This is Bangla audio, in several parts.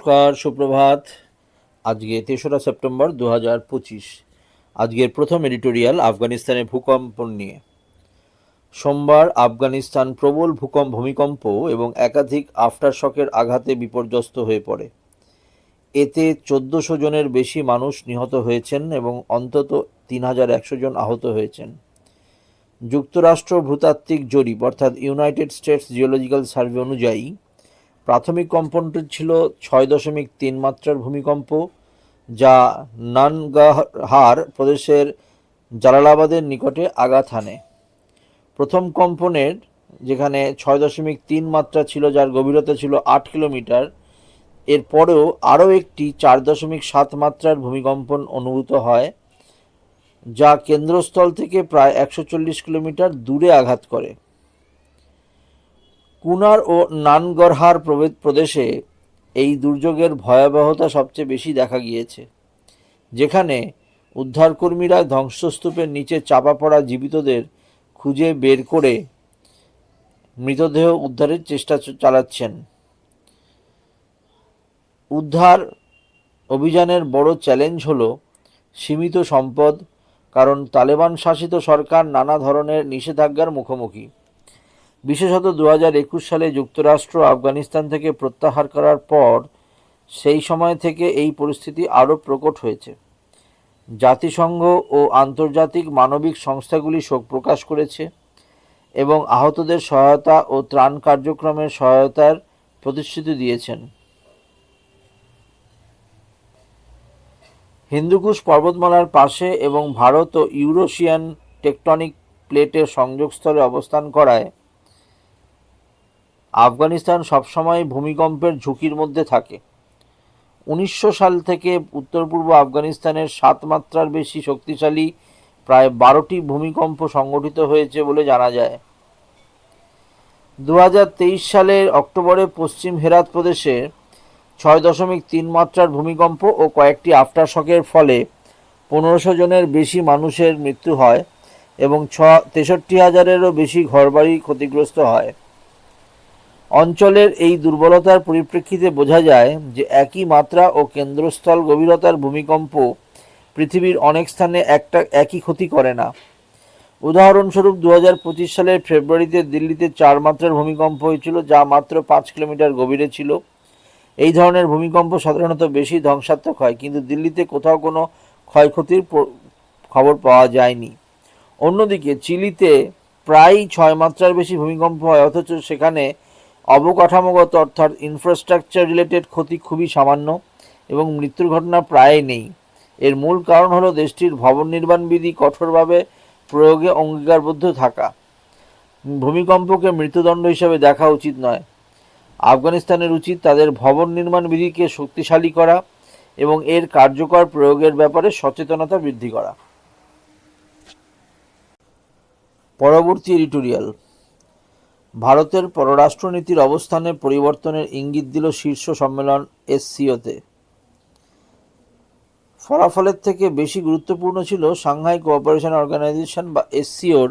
নমস্কার, সুপ্রভাত। আজকে তেসরা সেপ্টেম্বর দু হাজার পঁচিশ। আজকের প্রথম এডিটোরিয়াল আফগানিস্তানের ভূকম্প নিয়ে। সোমবার আফগানিস্তান প্রবল ভূকম্প, ভূমিকম্প এবং একাধিক আফটার শকের আঘাতে বিপর্যস্ত হয়ে পড়ে। এতে চোদ্দোশো জনের বেশি মানুষ নিহত হয়েছেন এবং অন্তত তিন হাজার একশো জন আহত হয়েছেন। যুক্তরাষ্ট্র ভূতাত্ত্বিক জরিপ, অর্থাৎ ইউনাইটেড স্টেটস জিওলজিক্যাল সার্ভে অনুযায়ী প্রাথমিক কম্পনটি ছিল ছয় দশমিক তিন মাত্রার ভূমিকম্প, যা নানগাহার প্রদেশের জালালাবাদের নিকটে আঘাত হানে। প্রথম কম্পনের যেখানে ছয় দশমিক তিন মাত্রা ছিল, যার গভীরতা ছিল আট কিলোমিটার এরপরেও আরও একটি চার দশমিক সাত মাত্রার ভূমিকম্পন অনুভূত হয়, যা কেন্দ্রস্থল থেকে প্রায় একশো চল্লিশ কিলোমিটার দূরে আঘাত করে। কুনার ও নানগরহার প্রদেশে এই দুর্যোগের ভয়াবহতা সবচেয়ে বেশি দেখা গিয়েছে, যেখানে উদ্ধারকর্মীরা ধ্বংসস্তূপের নিচে চাপা পড়া জীবিতদের খুঁজে বের করে মৃতদেহ উদ্ধারের চেষ্টা চালাচ্ছেন। উদ্ধার অভিযানের বড় চ্যালেঞ্জ হলো সীমিত সম্পদ, কারণ তালেবান শাসিত সরকার নানা ধরনের নিষেধাজ্ঞার মুখোমুখি। বিশেষত দু একুশ সালে যুক্তরাষ্ট্র আফগানিস্তান থেকে প্রত্যাহার করার পর সেই সময় থেকে এই পরিস্থিতি আরও প্রকট হয়েছে। জাতিসংঘ ও আন্তর্জাতিক মানবিক সংস্থাগুলি শোক প্রকাশ করেছে এবং আহতদের সহায়তা ও ত্রাণ কার্যক্রমের সহায়তার প্রতিশ্রুতি দিয়েছেন। হিন্দুকুশ পর্বতমালার পাশে এবং ভারত ও ইউরোশিয়ান টেকটনিক প্লেটের সংযোগস্থলে অবস্থান করায় আফগানিস্তান সবসময় ভূমিকম্পের ঝুঁকির মধ্যে থাকে। উনিশশো সাল থেকে উত্তর পূর্ব আফগানিস্তানের সাত মাত্রার বেশি শক্তিশালী প্রায় বারোটি ভূমিকম্প সংগঠিত হয়েছে বলে জানা যায়। দু সালের অক্টোবরে পশ্চিম হেরাত প্রদেশে ছয় দশমিক তিন মাত্রার ভূমিকম্প ও কয়েকটি আফটারশকের ফলে পনেরোশো জনের বেশি মানুষের মৃত্যু হয় এবং ছ তেষট্টি হাজারেরও বেশি ঘরবাড়ি ক্ষতিগ্রস্ত হয়। অঞ্চলের এই দুর্বলতার পরিপ্রেক্ষিতে বোঝা যায় যে একই মাত্রা ও কেন্দ্রস্থল গভীরতার ভূমিকম্প পৃথিবীর অনেক স্থানে একটা একই ক্ষতি করে না। উদাহরণস্বরূপ দু পঁচিশ সালের ফেব্রুয়ারিতে দিল্লিতে চার মাত্রার ভূমিকম্প হয়েছিল, যা মাত্র পাঁচ কিলোমিটার গভীরে ছিল। এই ধরনের ভূমিকম্প সাধারণত বেশি ধ্বংসাত্মক হয়, কিন্তু দিল্লিতে কোথাও কোনো ক্ষয়ক্ষতির খবর পাওয়া যায়নি। অন্যদিকে, চিলিতে প্রায় ছয় মাত্রার বেশি ভূমিকম্প হয়, অথচ সেখানে অবকাঠামোগত অর্থাৎ ইনফ্রাস্ট্রাকচার রিলেটেড ক্ষতি খুবই সামান্য এবং মৃত্যুর ঘটনা প্রায় নেই। এর মূল কারণ হলো দেশটির ভবন নির্মাণ বিধি কঠোরভাবে প্রয়োগে অঙ্গীকারবদ্ধ থাকা। ভূমিকম্পকে মৃত্যুদণ্ড হিসেবে দেখা উচিত নয়। আফগানিস্তানের উচিত তাদের ভবন নির্মাণ বিধিকে শক্তিশালী করা এবং এর কার্যকর প্রয়োগের ব্যাপারে সচেতনতা বৃদ্ধি করা। পরবর্তী এডিটোরিয়াল ভারতের পররাষ্ট্রনীতির অবস্থানে পরিবর্তনের ইঙ্গিত দিল শীর্ষ সম্মেলন এসসিওতে। ফলাফলের থেকে বেশি গুরুত্বপূর্ণ ছিল সাংহাই কোঅপারেশন অর্গানাইজেশন বা এসসিওর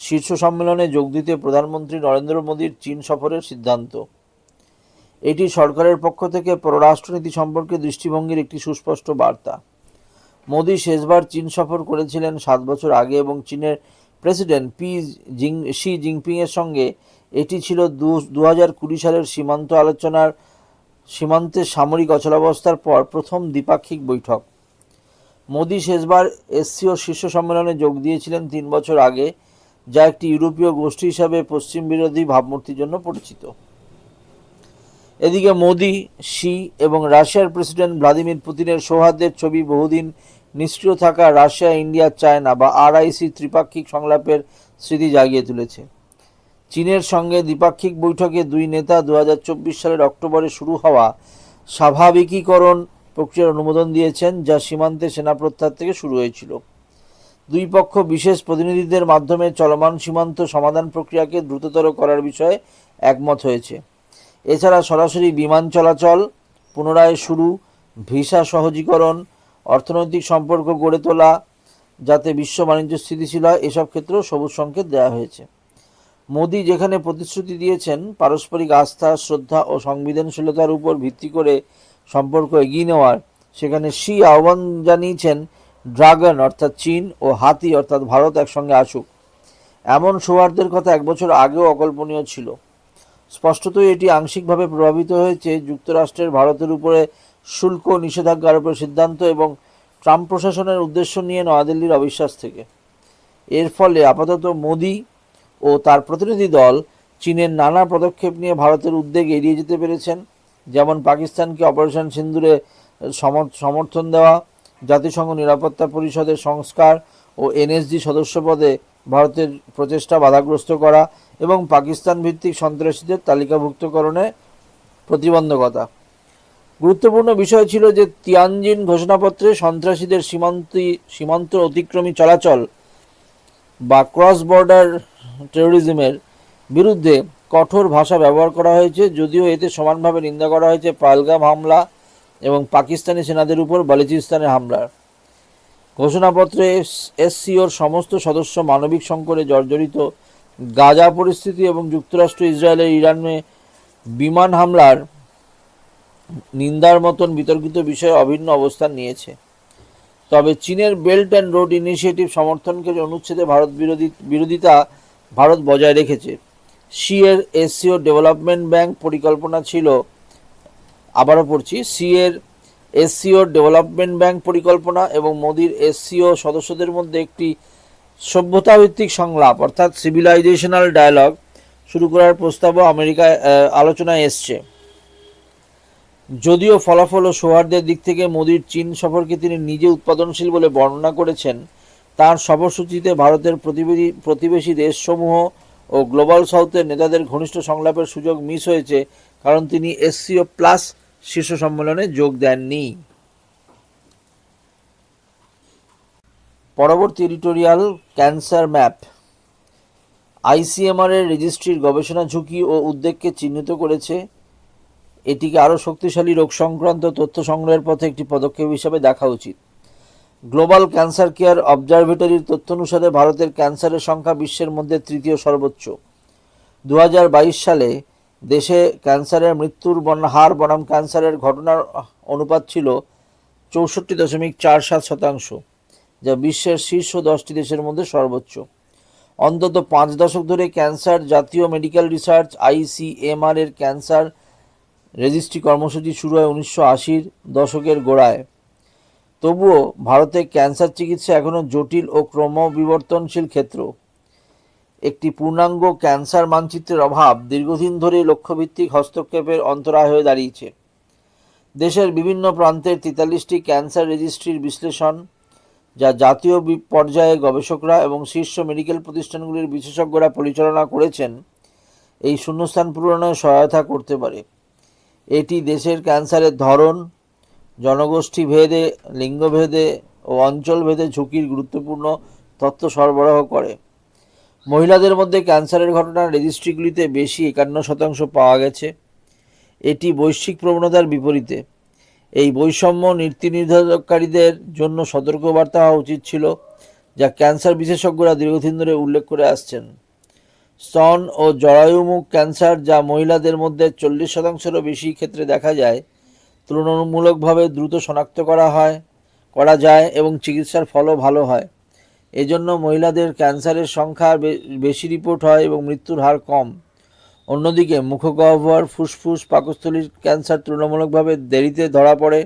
শীর্ষ সম্মেলনে যোগ দিতে প্রধানমন্ত্রী নরেন্দ্র মোদীর চীন সফরের সিদ্ধান্ত। এটি সরকারের পক্ষ থেকে পররাষ্ট্রনীতি সম্পর্কে দৃষ্টিভঙ্গির একটি সুস্পষ্ট বার্তা। মোদী শেষবার চীন সফর করেছিলেন সাত বছর আগে এবং চীনের প্রেসিডেন্ট পি জিং শি জিনপিংয়ের সঙ্গে এটি ছিল দু হাজার কুড়ি সালের সীমান্ত আলোচনার, সীমান্তে সামরিক অচলাবস্থার পর প্রথম দ্বিপাক্ষিক বৈঠক। মোদী শেষবার এসসিও শীর্ষ সম্মেলনে যোগ দিয়েছিলেন তিন বছর আগে, যা একটি ইউরোপীয় গোষ্ঠী হিসাবে পশ্চিম বিরোধী ভাবমূর্তির জন্য পরিচিত। এদিকে মোদি, শি এবং রাশিয়ার প্রেসিডেন্ট ভ্লাদিমির পুতিনের সৌহার্দ্যের ছবি বহুদিন নিষ্ক্রিয় থাকা রাশিয়া, ইন্ডিয়া, চায়না বা আরআইসি ত্রিপাক্ষিক সংলাপের স্মৃতি জাগিয়ে তুলেছে। চীনের সঙ্গে দ্বিপাক্ষিক বৈঠকে দুই নেতা দু হাজার চব্বিশ সালের অক্টোবরে শুরু হওয়া স্বাভাবিকীকরণ প্রক্রিয়ার অনুমোদন দিয়েছেন, যা সীমান্তে সেনা প্রত্যাহার থেকে শুরু হয়েছিল। দুই পক্ষ বিশেষ প্রতিনিধিদের মাধ্যমে চলমান সীমান্ত সমাধান প্রক্রিয়াকে দ্রুততর করার বিষয়ে একমত হয়েছে। এছাড়া সরাসরি বিমান চলাচল, পুনরায় শুরু, ভিসা সহজীকরণ, অর্থনৈতিক সম্পর্ক গড়ে তোলা, যাতে বিশ্ব বাণিজ্য স্থিতিশীল হয়, এসব ক্ষেত্রেও সবুজ সংকেত দেওয়া হয়েছে। মোদি যেখানে প্রতিশ্রুতি দিয়েছেন, পারস্পরিক আস্থা, শ্রদ্ধা ও সংবেদনশীলতার উপর ভিত্তি করে সম্পর্ক এগিয়ে নেওয়ার, সেখানে শি আহ্বান জানিয়েছেন, ড্রাগন অর্থাৎ চীন ও হাতি অর্থাৎ ভারত একসঙ্গে আসুক। এমন সৌহার্দ্যের কথা এক বছর আগেও অকল্পনীয় ছিল। স্পষ্টতই এটি আংশিকভাবে প্রভাবিত হয়েছে যুক্তরাষ্ট্রের ভারতের উপরে শুল্ক নিষেধাজ্ঞা আরোপের সিদ্ধান্ত এবং ট্রাম্প প্রশাসনের উদ্দেশ্য নিয়ে নয়াদিল্লির অবিশ্বাস থেকে। এর ফলে আপাতত মোদি ও তার প্রতিনিধি দল চীনের নানা পদক্ষেপ নিয়ে ভারতের উদ্বেগ এড়িয়ে যেতে পেরেছেন, যেমন পাকিস্তানকে অপারেশন সিন্দুরে সম- সমর্থন দেওয়া, জাতিসংঘ নিরাপত্তা পরিষদের সংস্কার ও এনএসজি সদস্যপদে ভারতের প্রচেষ্টা বাধাগ্রস্ত করা এবং পাকিস্তান ভিত্তিক সন্ত্রাসীদের তালিকাভুক্তকরণে প্রতিবন্ধকতা। গুরুত্বপূর্ণ বিষয় ছিল যে তিয়ানজিন ঘোষণাপত্রে সন্ত্রাসীদের সীমান্তি, সীমান্ত অতিক্রমী চলাচল বা ক্রস বর্ডার টেরোরিজমের বিরুদ্ধে কঠোর ভাষা ব্যবহার করা হয়েছে, যদিও এতে সমানভাবে নিন্দা করা হয়েছে পালগাম হামলা এবং পাকিস্তানি সেনাদের উপর বালুচিস্তানের হামলার ঘোষণাপত্রে এসসিওর সমস্ত সদস্য মানবিক সংকটে জর্জরিত গাজা পরিস্থিতি এবং যুক্তরাষ্ট্র ইসরায়েলের ইরানে বিমান হামলার নিন্দার মতন বিতর্কিত বিষয়ে অভিন্ন অবস্থান নিয়েছে। তবে চীনের বেল্ট অ্যান্ড রোড ইনিশিয়েটিভ সমর্থনকে অনুচ্ছেদে ভারত বিরোধী, বিরোধিতা ভারত বজায় রেখেছে। সি এর এসসিও ডেভেলপমেন্ট ব্যাংক পরিকল্পনা ছিল, আবারও পড়ছি সি এর এসসিও ডেভেলপমেন্ট ব্যাংক পরিকল্পনা এবং মোদির এসসিও সদস্যদের মধ্যে একটি সভ্যতাভিত্তিক সংলাপ, অর্থাৎ সিভিলাইজেশনাল ডায়ালগ শুরু করার প্রস্তাবও আমেরিকায় আলোচনায় এসছে। যদিও ফলাফল ও সৌহার্দ্যের দিক থেকে মোদির চীন সফরকে তিনি নিজে উৎপাদনশীল বলে বর্ণনা করেছেন তার সফরসূচিতে ভারতের প্রতিবেশী প্রতিবেশী দেশসমূহ ও গ্লোবাল সাউথের নেতাদের ঘনিষ্ঠ সংলাপের সুযোগ মিস হয়েছে, কারণ তিনি এসসিও প্লাস শীর্ষ সম্মেলনে যোগ দেননি। পরবর্তী এডিটোরিয়াল ক্যান্সার ম্যাপ। আইসিএমআর এর রেজিস্ট্রির গবেষণা ঝুঁকি ও উদ্বেগকে চিহ্নিত করেছে। এটিকে আরও শক্তিশালী রোগ সংক্রান্ত তথ্য সংগ্রহের পথে একটি পদক্ষেপ হিসাবে দেখা উচিত। গ্লোবাল ক্যান্সার কেয়ার অবজারভেটরির তথ্য অনুসারে ভারতের ক্যান্সারের সংখ্যা বিশ্বের মধ্যে তৃতীয় সর্বোচ্চ। দু হাজার বাইশ সালে দেশে ক্যান্সারের মৃত্যুর হার বনাম ক্যান্সারের ঘটনার অনুপাত ছিল চৌষট্টি দশমিক চার সাত শতাংশ, যা বিশ্বের শীর্ষ দশটি দেশের মধ্যে সর্বোচ্চ। অন্তত পাঁচ দশক ধরে ক্যান্সার জাতীয় মেডিকেল রিসার্চ আইসিএমআর এর ক্যান্সার রেজিস্ট্রি কর্মসূচি শুরু হয় উনিশশো আশির দশকের গোড়ায়। তবুও ভারতে ক্যান্সার চিকিৎসা এখনও জটিল ও ক্রমবিবর্তনশীল ক্ষেত্র। একটি পূর্ণাঙ্গ ক্যান্সার মানচিত্রের অভাব দীর্ঘদিন ধরে লক্ষ্যভিত্তিক হস্তক্ষেপের অন্তরায় হয়ে দাঁড়িয়েছে। দেশের বিভিন্ন প্রান্তের তেতাল্লিশটি ক্যান্সার রেজিস্ট্রির বিশ্লেষণ, যা জাতীয় পর্যায়ে গবেষকরা এবং শীর্ষ মেডিকেল প্রতিষ্ঠানগুলির বিশেষজ্ঞরা পরিচালনা করেছেন, এই শূন্যস্থান পূরণে সহায়তা করতে পারে। এটি দেশের ক্যান্সারের ধরন জনগোষ্ঠী ভেদে লিঙ্গভেদে ও অঞ্চলভেদে ঝুঁকির গুরুত্বপূর্ণ তথ্য সরবরাহ করে। মহিলাদের মধ্যে ক্যান্সারের ঘটনা রেজিস্ট্রিগুলিতে বেশি একান্ন শতাংশ পাওয়া গেছে। এটি বৈশ্বিক প্রবণতার বিপরীতে। এই বৈষম্য নীতি নির্ধারককারীদের জন্য সতর্কবার্তা হওয়া উচিত ছিল, যা ক্যান্সার বিশেষজ্ঞরা দীর্ঘদিন ধরে উল্লেখ করে আসছেন। স্তন ও জরায়ুমুখ ক্যান্সার, যা মহিলাদের মধ্যে চল্লিশ শতাংশেরও বেশি ক্ষেত্রে দেখা যায় তুলনামূলকভাবে দ্রুত শনাক্ত করা হয়, করা যায় এবং চিকিৎসার ফলও ভালো হয়। এজন্য মহিলাদের ক্যান্সারের সংখ্যা বেশি রিপোর্ট হয় এবং মৃত্যুর হার কম। অন্যদিকে মুখগহ্বর, ফুসফুস, পাকস্থলীর ক্যান্সার তুলনামূলকভাবে দেরিতে ধরা পড়ে।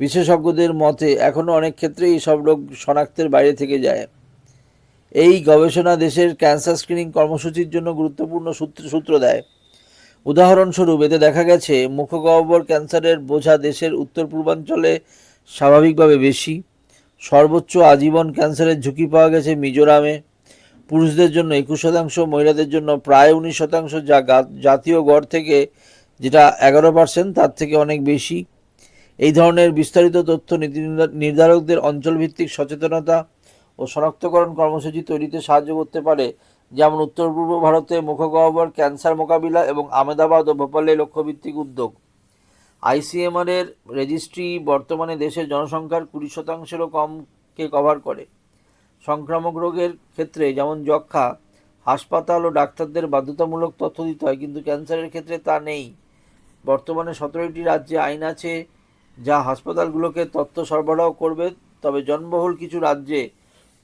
বিশেষজ্ঞদের মতে এখনও অনেক ক্ষেত্রে সব রোগ শনাক্তের বাইরে থেকে যায়। এই গবেষণা দেশের ক্যান্সার স্ক্রিনিং কর্মসূচির জন্য গুরুত্বপূর্ণ সূত্র সূত্র দেয়। উদাহরণস্বরূপ, এতে দেখা গেছে, মুখগহ্বর ক্যান্সারের বোঝা দেশের উত্তর পূর্বাঞ্চলে স্বাভাবিকভাবে বেশি। সর্বোচ্চ আজীবন ক্যান্সারের ঝুঁকি পাওয়া গেছে মিজোরামে। পুরুষদের জন্য একুশ শতাংশ, মহিলাদের জন্য প্রায় উনিশ শতাংশ, যা জাতীয় গড় থেকে যেটা এগারো পার্সেন্ট, তার থেকে অনেক বেশি। এই ধরনের বিস্তারিত তথ্য নীতি নির্ধারকদের অঞ্চলভিত্তিক সচেতনতা ও শনাক্তকরণ কর্মসূচি তৈরিতে সাহায্য করতে পারে, যেমন উত্তর পূর্ব ভারতে মুখগহ্বর, ক্যান্সার মোকাবিলা এবং আমেদাবাদ ও ভোপালে লক্ষ্যভিত্তিক উদ্যোগ। আইসিএমআর এর রেজিস্ট্রি বর্তমানে দেশের জনসংখ্যার কুড়ি শতাংশেরও কমকে কভার করে। সংক্রামক রোগের ক্ষেত্রে যেমন যক্ষা হাসপাতাল ও ডাক্তারদের বাধ্যতামূলক তথ্য দিতে হয়, কিন্তু ক্যান্সারের ক্ষেত্রে তা নেই। বর্তমানে সতেরোটি রাজ্যে আইন আছে যা হাসপাতালগুলোকে তথ্য সরবরাহ করবে, তবে জনবহুল কিছু রাজ্যে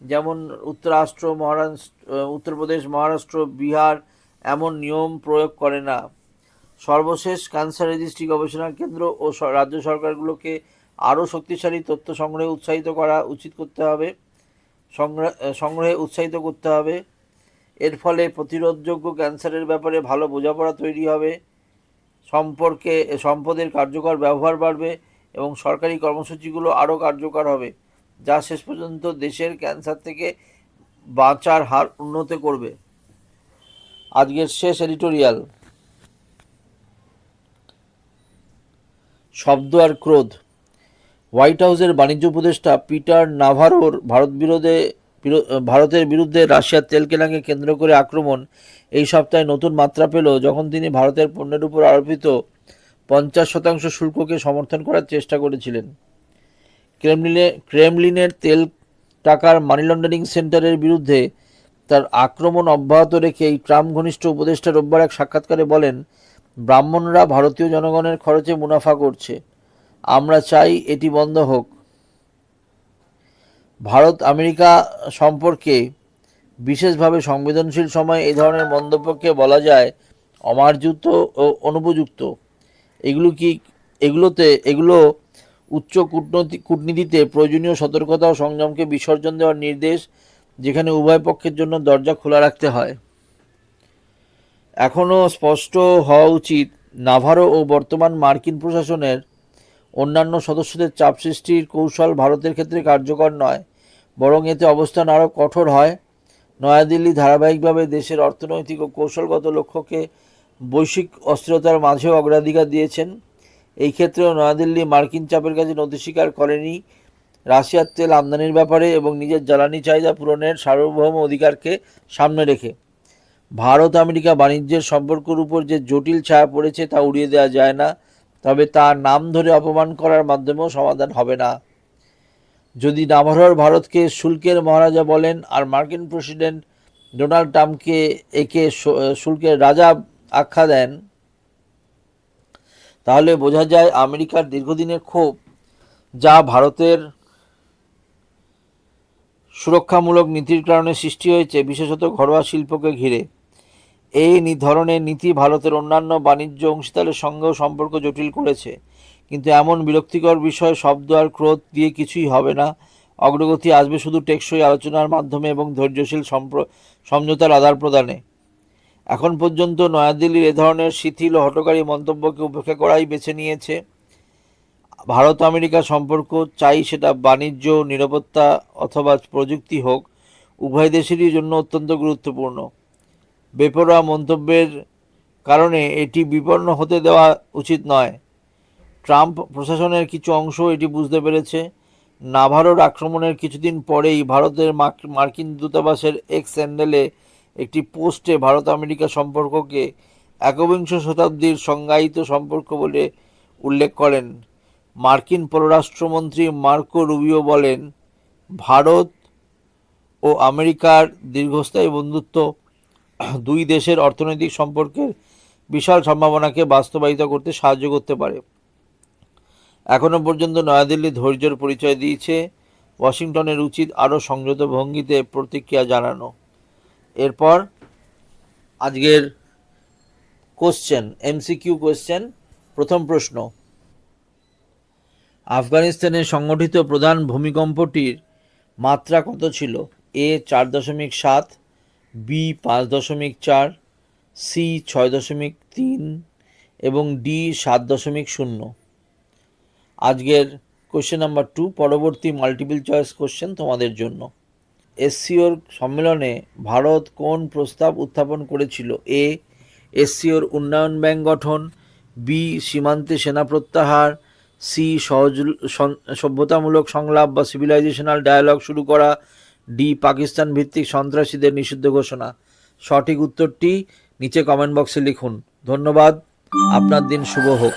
যেমন উত্তরাষ্ট্র, মহারাষ্ট্র উত্তরপ্রদেশ, মহারাষ্ট্র, বিহার এমন নিয়ম প্রয়োগ করে না। সর্বশেষ ক্যান্সার রেজিস্ট্রি গবেষণা কেন্দ্র ও রাজ্য সরকারগুলোকে আরও শক্তিশালী তথ্য সংগ্রহে উৎসাহিত করা উচিত করতে হবে। সংগ্রহ উৎসাহিত করতে হবে। এর ফলে প্রতিরোধযোগ্য ক্যান্সারের ব্যাপারে ভালো বোঝাপড়া তৈরি হবে। সম্পর্কে সম্পদের কার্যকর ব্যবহার বাড়বে এবং সরকারি কর্মসূচিগুলো আরও কার্যকর হবে। যা শেষ পর্যন্ত দেশের ক্যান্সার থেকে বাঁচার হার উন্নত করবে। আজকের শেষ এডিটোরিয়াল। শব্দ আর ক্রোধ। হোয়াইট হাউসের বাণিজ্য উপদেষ্টা পিটার নাভারোর ভারত বিরোধে ভারতের বিরুদ্ধে রাশিয়ার তেল কেনাকে কেন্দ্র করে আক্রমণ এই সপ্তাহে নতুন মাত্রা পেল যখন তিনি ভারতের পণ্যের উপর আরোপিত পঞ্চাশ শতাংশ শুল্ককে সমর্থন করার চেষ্টা করেছিলেন। ক্রেমলিনে, ক্রেমলিনের তেল টাকার মানি লন্ডারিং সেন্টারের বিরুদ্ধে তার আক্রমণ অব্যাহত রেখে এই ট্রাম্প ঘনিষ্ঠ উপদেষ্টা রোববার এক সাক্ষাৎকারে বলেন, ব্রাহ্মণরা ভারতীয় জনগণের খরচে মুনাফা করছে। আমরা চাই এটি বন্ধ হোক। ভারত, আমেরিকা সম্পর্কে বিশেষভাবে সংবেদনশীল সময় এই ধরনের মন্তব্যকে বলা যায় অমার্জিত ও অনুপযুক্ত। এগুলো কি, এগুলোতে, এগুলো উচ্চ কূটনৈতি কূটনীতিতে প্রয়োজনীয় সতর্কতা ও সংযমকে বিসর্জন দেওয়ার নির্দেশ যেখানে উভয় পক্ষের জন্য দরজা খোলা রাখতে হয়। এখনও স্পষ্ট হওয়া উচিত, নাভারো ও বর্তমান মার্কিন প্রশাসনের অন্যান্য সদস্যদের চাপ সৃষ্টির কৌশল ভারতের ক্ষেত্রে কার্যকর নয়, বরং এতে অবস্থান আরও কঠোর হয়। নয়াদিল্লি ধারাবাহিকভাবে দেশের অর্থনৈতিক ও কৌশলগত লক্ষ্যকে বৈশ্বিক অস্থিরতার মাঝেও অগ্রাধিকার দিয়েছেন। এই ক্ষেত্রেও নয়াদিল্লি মার্কিন চাপের কাছে নথি স্বীকার করেনি। রাশিয়ার তেল আমদানির ব্যাপারে এবং নিজের জ্বালানি চাহিদা পূরণের সার্বভৌম অধিকারকে সামনে রেখে। ভারত আমেরিকা বাণিজ্যের সম্পর্কের উপর যে জটিল ছায়া পড়েছে তা উড়িয়ে দেওয়া যায় না, তবে তার নাম ধরে অপমান করার মাধ্যমেও সমাধান হবে না। যদি নাভারোর ভারতকে শুল্কের মহারাজা বলেন আর মার্কিন প্রেসিডেন্ট ডোনাল্ড ট্রাম্পকে একে শুল্কের রাজা আখ্যা দেন তাহলে বোঝা যায় আমেরিকার দীর্ঘদিনের ক্ষোভ যা ভারতের সুরক্ষামূলক নীতির কারণে সৃষ্টি হয়েছে, বিশেষত ঘরোয়া শিল্পকে ঘিরে। এই ধরনের নীতি ভারতের অন্যান্য বাণিজ্য অংশীদারের সঙ্গেও সম্পর্ক জটিল করেছে। কিন্তু এমন বিরক্তিকর বিষয়, শব্দ আর ক্রোধ দিয়ে কিছুই হবে না। অগ্রগতি আসবে শুধু টেকসই আলোচনার মাধ্যমে এবং ধৈর্যশীল সম্প্র- সমঝোতার আদান প্রদানে এখন পর্যন্ত নয়াদিল্লির এ ধরনের শিথিল ও হটকারী মন্তব্যকে উপেক্ষা করাই বেছে নিয়েছে। ভারত আমেরিকা সম্পর্ক, চাই সেটা বাণিজ্য, নিরাপত্তা অথবা প্রযুক্তি হোক, উভয় দেশেরই জন্য অত্যন্ত গুরুত্বপূর্ণ। বেপরোয়া মন্তব্যের কারণে এটি বিপন্ন হতে দেওয়া উচিত নয়। ট্রাম্প প্রশাসনের কিছু অংশ এটি বুঝতে পেরেছে। নাভারোর আক্রমণের কিছুদিন পরেই ভারতের মার্কিন দূতাবাসের এক্স স্যান্ডেলে একটি পোস্টে ভারত আমেরিকা সম্পর্ককে একবিংশ শতাব্দীর সংজ্ঞায়িত সম্পর্ক বলে উল্লেখ করেন। মার্কিন পররাষ্ট্রমন্ত্রী মার্কো রুবিও বলেন, ভারত ও আমেরিকার দীর্ঘস্থায়ী বন্ধুত্ব দুই দেশের অর্থনৈতিক সম্পর্কের বিশাল সম্ভাবনাকে বাস্তবায়িত করতে সাহায্য করতে পারে। এখনও পর্যন্ত নয়াদিল্লি ধৈর্যের পরিচয় দিয়েছে। ওয়াশিংটনের উচিত আরও সংযত ভঙ্গিতে প্রতিক্রিয়া জানানো। এরপর আজকের কোশ্চেন এমসিকিউ কোশ্চেন প্রথম প্রশ্ন। আফগানিস্তানে সংগঠিত প্রধান ভূমিকম্পটির মাত্রা কত ছিল? এ চার দশমিক সাত বি পাঁচ দশমিক চার সি ছয় দশমিক তিন এবং ডি সাত দশমিক শূন্য। আজকের কোশ্চেন নাম্বার টু পরবর্তী মাল্টিপল চয়েস কোশ্চেন তোমাদের জন্য। এসসিওর সম্মেলনে ভারত কোন প্রস্তাব উত্থাপন করেছিল? এ, এসসিওর উন্নয়ন ব্যাংক গঠন, বি, সীমান্তে সেনা প্রত্যাহার, সি সহজ সভ্যতামূলক সংলাপ বা সিভিলাইজেশনাল ডায়ালগ শুরু করা, ডি, পাকিস্তান ভিত্তিক সন্ত্রাসীদের নিষিদ্ধ ঘোষণা। সঠিক উত্তরটি নিচে কমেন্ট বক্সে লিখুন। ধন্যবাদ। আপনার দিন শুভ হোক।